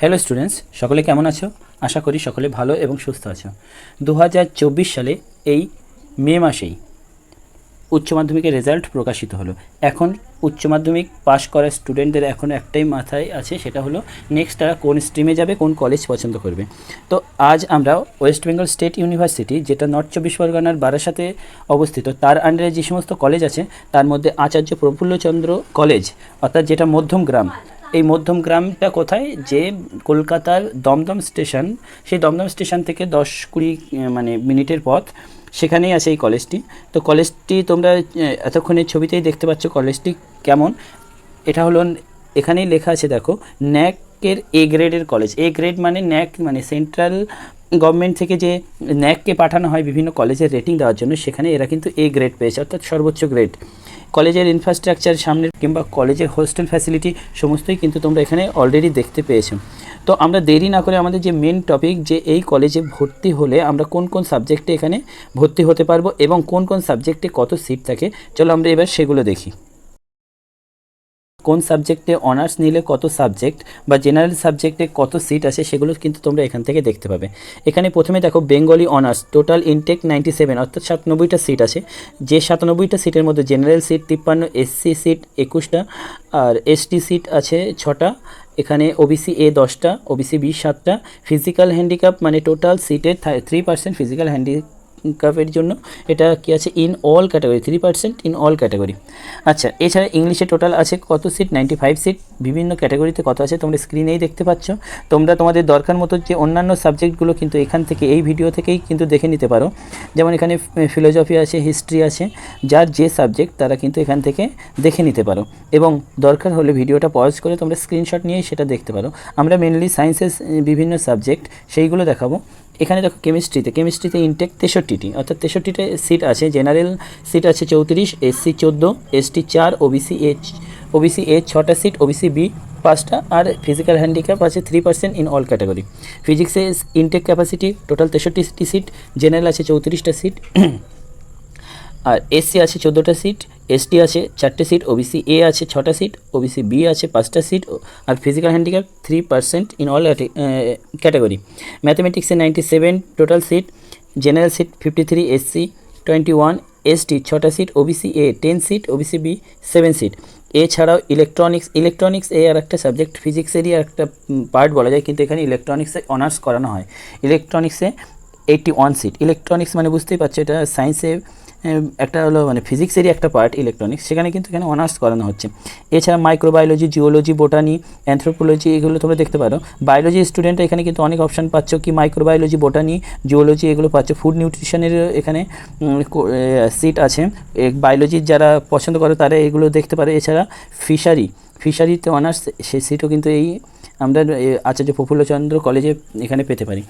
Hello students সকলে কেমন আছো? আশা করি সকলে ভালো এবং সুস্থ আছো। দু হাজার চব্বিশ সালে এই মে মাসেই উচ্চ মাধ্যমিকের রেজাল্ট প্রকাশিত হলো। এখন উচ্চ মাধ্যমিক পাশ করা স্টুডেন্টদের এখন একটাই মাথায় আছে, সেটা হলো নেক্সট তারা কোন স্ট্রিমে যাবে, কোন কলেজ পছন্দ করবে। তো আজ আমরা ওয়েস্ট বেঙ্গল স্টেট ইউনিভার্সিটি যেটা নর্থ চব্বিশ পরগনার বারাসাতে অবস্থিত, তার আন্ডারে যে সমস্ত কলেজ আছে, তার মধ্যে আচার্য প্রফুল্লচন্দ্র কলেজ অর্থাৎ যেটা মধ্যম গ্রাম এই মধ্যম গ্রামটা কোথায়? যে কলকাতার দমদম স্টেশন সেই দমদম স্টেশন থেকে দশ কুড়ি মানে মিনিটের পথ সেখানেই আছে এই কলেজটি। তো কলেজটি তোমরা আহ, এতক্ষণে ছবিতেই দেখতে পাচ্ছ কলেজটি কেমন। এটা হলো এখানেই লেখা আছে দেখো ন্যাকের এ গ্রেডের কলেজ। এ গ্রেড মানে ন্যাক মানে সেন্ট্রাল গভর্নমেন্ট থেকে যে ন্যাককে পাঠানো হয় বিভিন্ন কলেজের রেটিং দেওয়ার জন্য সেখানে এরা কিন্তু এ গ্রেড পেয়েছে অর্থাৎ সর্বোচ্চ গ্রেড কলেজের ইনফ্রাস্ট্রাকচার সামনে কিংবা কলেজের হোস্টেল ফ্যাসিলিটি সমস্তই কিন্তু তোমরা এখানে অলরেডি দেখতে পেয়েছ। তো আমরা দেরি না করে আমাদের যে মেন টপিক যে এই কলেজে ভর্তি হলে আমরা কোন কোন সাবজেক্টে এখানে ভর্তি হতে পারব এবং কোন কোন সাবজেক্টে কত সিট থাকে, চলো আমরা এবার সেগুলো দেখি। কোন সাবজেক্টে অনার্স নিলে কত সাবজেক্ট বা জেনারেল সাবজেক্টে কত সিট আছে সেগুলো কিন্তু তোমরা এখান থেকে দেখতে পাবে। এখানে প্রথমে দেখো Bengali honours, total intake ninety seven, অর্থাৎ সাতানব্বইটা সিট আছে যে সাতানব্বইটা সিটের মধ্যে জেনারেল সিট তিপ্পান্ন এসসি সিট একুশটা, আর এসটি সিট আছে ছটা, এখানে ওবিসি এ দশটা ওবিসি বি সাতটা ফিজিক্যাল হ্যান্ডিক্যাপ মানে টোটাল সিটের থ্রি পার্সেন্ট ফিজিক্যাল হ্যান্ডিক্যাপের জন্য, এটা কি আছে? In all category three percent in all category আচ্ছা এছাড়া ইংলিশে টোটাল আছে কত সিট নাইনটি ফাইভ সিট বিভিন্ন ক্যাটাগরিতে কত আছে তোমরা স্ক্রিনেই দেখতে পাচ্ছ। তোমরা তোমাদের দরকার মতো যে অন্যান্য সাবজেক্টগুলো কিন্তু এখান থেকে, এই ভিডিও থেকেই কিন্তু দেখে নিতে পারো। যেমন এখানে ফিলোজফি আছে হিস্ট্রি আছে। যার যে সাবজেক্ট তারা কিন্তু এখান থেকে দেখে নিতে পারো। এবং দরকার হলে ভিডিওটা পজ করে তোমরা স্ক্রিনশট নিয়েই সেটা দেখতে পারো। আমরা মেনলি সায়েন্সের বিভিন্ন সাবজেক্ট সেইগুলো দেখাবো। এখানে দেখো কেমিস্ট্রিতে কেমিস্ট্রিতে ইনটেক তেষট্টিটি, অর্থাৎ তেষট্টিতে সিট আছে জেনারেল সিট আছে চৌত্রিশ এসসি চোদ্দ এসটি চার ওবিসি এইচ ওবিসি এ ছটা সিট ওবিসি বি পাঁচটা, আর ফিজিক্যাল হ্যান্ডিক্যাপ আছে three percent in all category ফিজিক্সে ইনটেক ক্যাপাসিটি টোটাল তেষট্টিটি সিট জেনারেল আছে চৌত্রিশটা সিট আর এসসি আছে চোদ্দোটা সিট এসটি আছে চারটে সিট ওবিসি এ আছে ছটা সিট ওবিসি বি আছে পাঁচটা seat R physical handicap three percent in all category ম্যাথামেটিক্সে ninety seven total seat general seat fifty three SC twenty one ST ছটা seat OBC A ten seat OBC B seven seat এছাড়াও electronics electronics এ আর একটা subject ফিজিক্সেরই আর একটা part বলা যায়, কিন্তু এখানে ইলেকট্রনিক্সে অনার্স করানো হয়। ইলেকট্রনিক্সে এইটটি ওয়ান সিট ইলেকট্রনিক্স মানে বুঝতেই পারছ, এটা সায়েন্সে একটা হলো মানে ফিজিক্সেরই একটা পার্ট ইলেকট্রনিক্স সেখানে কিন্তু এখানে অনার্স করানো হচ্ছে। এছাড়া মাইক্রোবায়োলজি জিওলজি বোটানি অ্যান্থ্রোপোলজি এগুলো তোমরা দেখতে পারো। বায়োলজি স্টুডেন্ট এখানে কিন্তু অনেক অপশান পাচ্ছ কি মাইক্রোবায়োলজি বোটানি জিওলজি এগুলো পাচ্ছ। ফুড নিউট্রিশনের এখানে সিট আছে। বায়োলজির যারা পছন্দ করে তারা এগুলো দেখতে পারে। এছাড়া ফিশারি ফিশারিতে অনার্স সেই সিটও কিন্তু এই আমরা আচার্য প্রফুল্লচন্দ্র কলেজে এখানে পেতে পারি।